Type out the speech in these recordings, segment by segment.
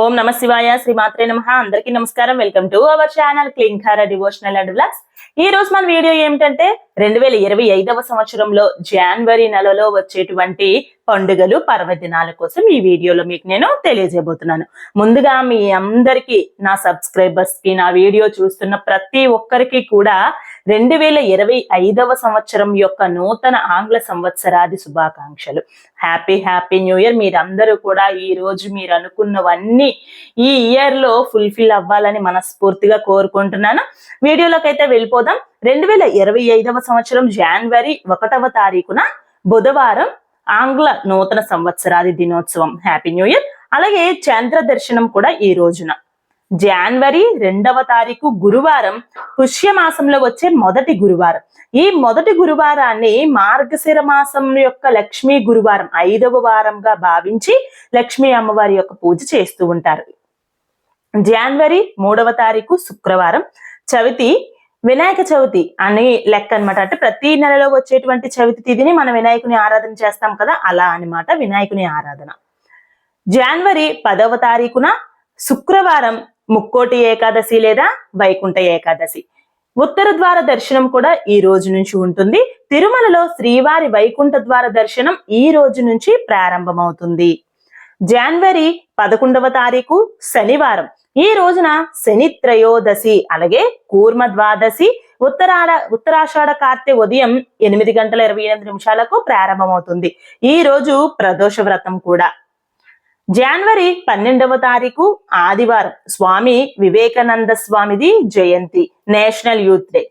ఓం నమ శివాయ శ్రీ మాత్రే నమ. అందరికీ నమస్కారం. Welcome to our channel Klinkara devotional and blogs ఈ రోజు మన వీడియో ఏమిటంటే రెండు వేల ఇరవై ఐదవ సంవత్సరంలో జనవరి నెలలో వచ్చేటువంటి పండుగలు పర్వదినాల కోసం ఈ వీడియోలో మీకు నేను తెలియజేయబోతున్నాను. ముందుగా మీ అందరికీ నా సబ్స్క్రైబర్స్కి నా వీడియో చూస్తున్న ప్రతి ఒక్కరికి కూడా రెండు వేల ఇరవై ఐదవ సంవత్సరం యొక్క నూతన ఆంగ్ల సంవత్సరాది శుభాకాంక్షలు. Happy happy new year. మీరందరూ కూడా ఈ రోజు మీరు అనుకున్నవన్నీ ఈ ఇయర్లో ఫుల్ఫిల్ అవ్వాలని మనస్ఫూర్తిగా కోరుకుంటున్నాను. వీడియోలోకి అయితే వెళ్ళిపోదాం. రెండు వేల ఇరవై ఐదవ సంవత్సరం జనవరి ఒకటవ తారీఖున బుధవారం ఆంగ్ల నూతన సంవత్సరాది దినోత్సవం. Happy new year. అలాగే చంద్ర దర్శనం కూడా ఈ రోజున. జనవరి రెండవ తారీఖు గురువారం పుష్యమాసంలో వచ్చే మొదటి గురువారం. ఈ మొదటి గురువారాన్ని మార్గశిర మాసం యొక్క లక్ష్మీ గురువారం ఐదవ వారంగా భావించి లక్ష్మీ అమ్మవారి యొక్క పూజ చేస్తూ ఉంటారు. జనవరి మూడవ తారీఖు శుక్రవారం. చవితి వినాయక చవితి అని లెక్క అనమాట అంటే ప్రతి నెలలో వచ్చేటువంటి చవితి తిథిని మనం వినాయకుని ఆరాధన చేస్తాం కదా అలా అనమాట వినాయకుని ఆరాధన. జనవరి పదవ తారీఖున శుక్రవారం ముక్కోటి ఏకాదశి లేదా వైకుంఠ ఏకాదశి. ఉత్తర ద్వార దర్శనం కూడా ఈ రోజు నుంచి ఉంటుంది. తిరుమలలో శ్రీవారి వైకుంఠ ద్వార దర్శనం ఈ రోజు నుంచి ప్రారంభమవుతుంది. జనవరి పదకొండవ తారీఖు శనివారం. ఈ రోజున శని త్రయోదశి అలాగే కూర్మ ద్వాదశి ఉత్తరాడ ఉత్తరాషాఢ కార్తె ఉదయం ఎనిమిది గంటల ఇరవై ఎనిమిది నిమిషాలకు ప్రారంభమవుతుంది. ఈ రోజు ప్రదోష వ్రతం కూడా. జనవరి పన్నెండవ తారీఖు ఆదివారం స్వామి వివేకానంద స్వామిది జయంతి నేషనల్ యూత్ డే.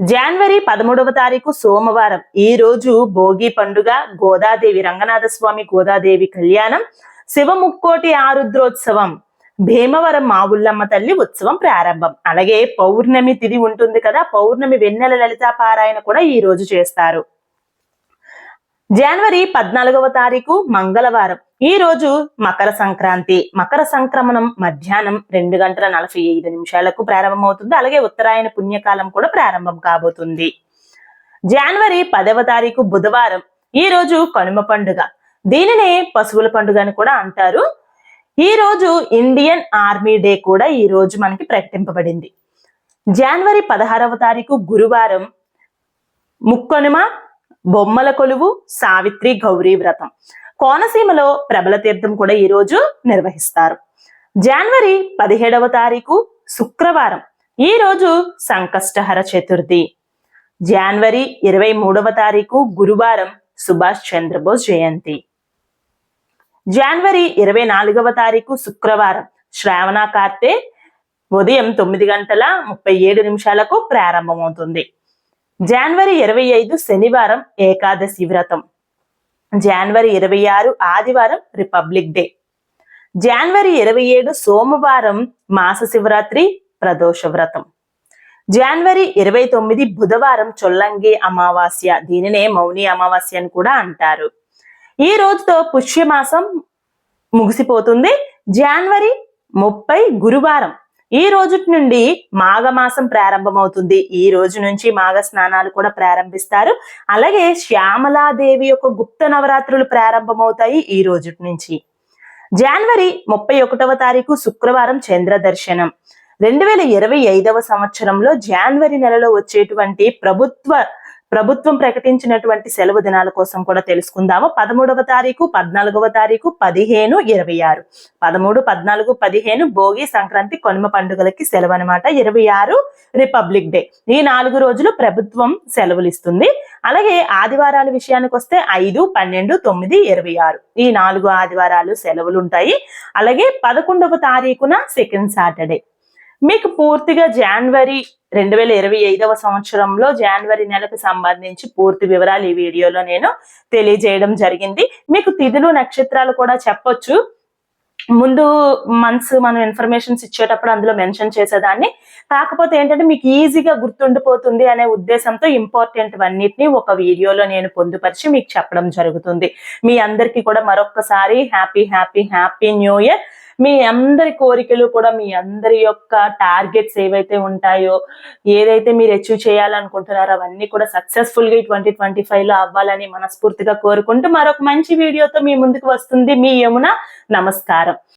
జనవరి పదమూడవ తారీఖు సోమవారం ఈ రోజు భోగి పండుగ గోదాదేవి రంగనాథ స్వామి గోదాదేవి కళ్యాణం శివముక్కోటి ఆరుద్రోత్సవం భీమవరం మావుల్లమ్మ తల్లి ఉత్సవం ప్రారంభం. అలాగే పౌర్ణమి తిది ఉంటుంది కదా పౌర్ణమి వెన్నెల లలితా పారాయణ కూడా ఈ రోజు చేస్తారు. జనవరి పద్నాలుగవ తారీఖు మంగళవారం ఈ రోజు మకర సంక్రాంతి. మకర సంక్రమణం మధ్యాహ్నం రెండు గంటల నలభై ఐదు నిమిషాలకు ప్రారంభమవుతుంది. అలాగే ఉత్తరాయణ పుణ్యకాలం కూడా ప్రారంభం కాబోతుంది. జనవరి పదవ తారీఖు బుధవారం. ఈ రోజు కనుమ పండుగ. దీనిని పశువుల పండుగ అని కూడా అంటారు. ఈ రోజు ఇండియన్ ఆర్మీ డే కూడా ఈ రోజు మనకి ప్రకటింపబడింది. జనవరి పదహారవ తారీఖు గురువారం. ముక్కనుమ బొమ్మల కొలువు సావిత్రి గౌరీ వ్రతం. కోనసీమలో ప్రబల తీర్థం కూడా ఈ రోజు నిర్వహిస్తారు. జనవరి పదిహేడవ తారీఖు శుక్రవారం ఈ రోజు సంకష్టహర చతుర్థి. జనవరి ఇరవై మూడవ తారీఖు గురువారం సుభాష్ చంద్రబోస్ జయంతి. జనవరి ఇరవై నాలుగవ తారీఖు శుక్రవారం శ్రావణ కార్తె ఉదయం తొమ్మిది గంటల ముప్పై ఏడు నిమిషాలకు ప్రారంభమవుతుంది. జనవరి ఇరవై ఐదు శనివారం ఏకాదశి వ్రతం. జనవరి ఇరవై ఆరు ఆదివారం రిపబ్లిక్ డే. జనవరి ఇరవై ఏడు సోమవారం మాస శివరాత్రి ప్రదోష వ్రతం. జనవరి ఇరవై తొమ్మిది బుధవారం చొల్లంగి అమావాస్య. దీనినే మౌని అమావాస్య అని కూడా అంటారు. ఈ రోజుతో పుష్యమాసం ముగిసిపోతుంది. జనవరి ముప్పై గురువారం ఈ రోజు నుండి మాఘమాసం ప్రారంభమవుతుంది. ఈ రోజు నుంచి మాఘ స్నానాలు కూడా ప్రారంభిస్తారు. అలాగే శ్యామలాదేవి యొక్క గుప్త నవరాత్రులు ప్రారంభమవుతాయి ఈ రోజు నుంచి. జనవరి ముప్పై ఒకటవ తారీఖు శుక్రవారం చంద్ర దర్శనం. రెండు వేల ఇరవై ఐదవ సంవత్సరంలో జనవరి నెలలో వచ్చేటువంటి ప్రభుత్వ ప్రభుత్వం ప్రకటించినటువంటి సెలవు దినాల కోసం కూడా తెలుసుకుందాము. పదమూడవ తారీఖు పద్నాలుగవ తారీఖు పదిహేను ఇరవై ఆరు. పదమూడు పద్నాలుగు పదిహేను భోగి సంక్రాంతి కొనుమ పండుగలకి సెలవు అనమాట ఇరవై ఆరు రిపబ్లిక్ డే. ఈ నాలుగు రోజులు ప్రభుత్వం సెలవులు ఇస్తుంది. అలాగే ఆదివారాల విషయానికి వస్తే ఐదు పన్నెండు తొమ్మిది ఇరవై ఆరు. ఈ నాలుగు ఆదివారాలు సెలవులు ఉంటాయి. అలాగే పదకొండవ తారీఖున సెకండ్ సాటర్డే. మీకు పూర్తిగా జనవరి రెండు వేల ఇరవై ఐదవ సంవత్సరంలో జనవరి నెలకు సంబంధించి పూర్తి వివరాలు ఈ వీడియోలో నేను తెలియజేయడం జరిగింది. మీకు తిథులు నక్షత్రాలు కూడా చెప్పొచ్చు. ముందు మంత్స్ మనం ఇన్ఫర్మేషన్స్ ఇచ్చేటప్పుడు అందులో మెన్షన్ చేసేదాన్ని. కాకపోతే ఏంటంటే మీకు ఈజీగా గుర్తుండిపోతుంది అనే ఉద్దేశంతో ఇంపార్టెంట్ అన్నిటిని ఒక వీడియోలో నేను పొందుపరిచి మీకు చెప్పడం జరుగుతుంది. మీ అందరికీ కూడా మరొక్కసారి happy happy happy new year మీ అందరి కోరికలు కూడా మీ అందరి యొక్క టార్గెట్స్ ఏవైతే ఉంటాయో ఏదైతే మీరు అచీవ్ చేయాలనుకుంటున్నారో అవన్నీ కూడా సక్సెస్ఫుల్గా ట్వంటీ ట్వంటీ ఫైవ్లో అవ్వాలని మనస్ఫూర్తిగా కోరుకుంటూ మరొక మంచి వీడియోతో మీ ముందుకు వస్తుంది. మీ యమున నమస్కారం.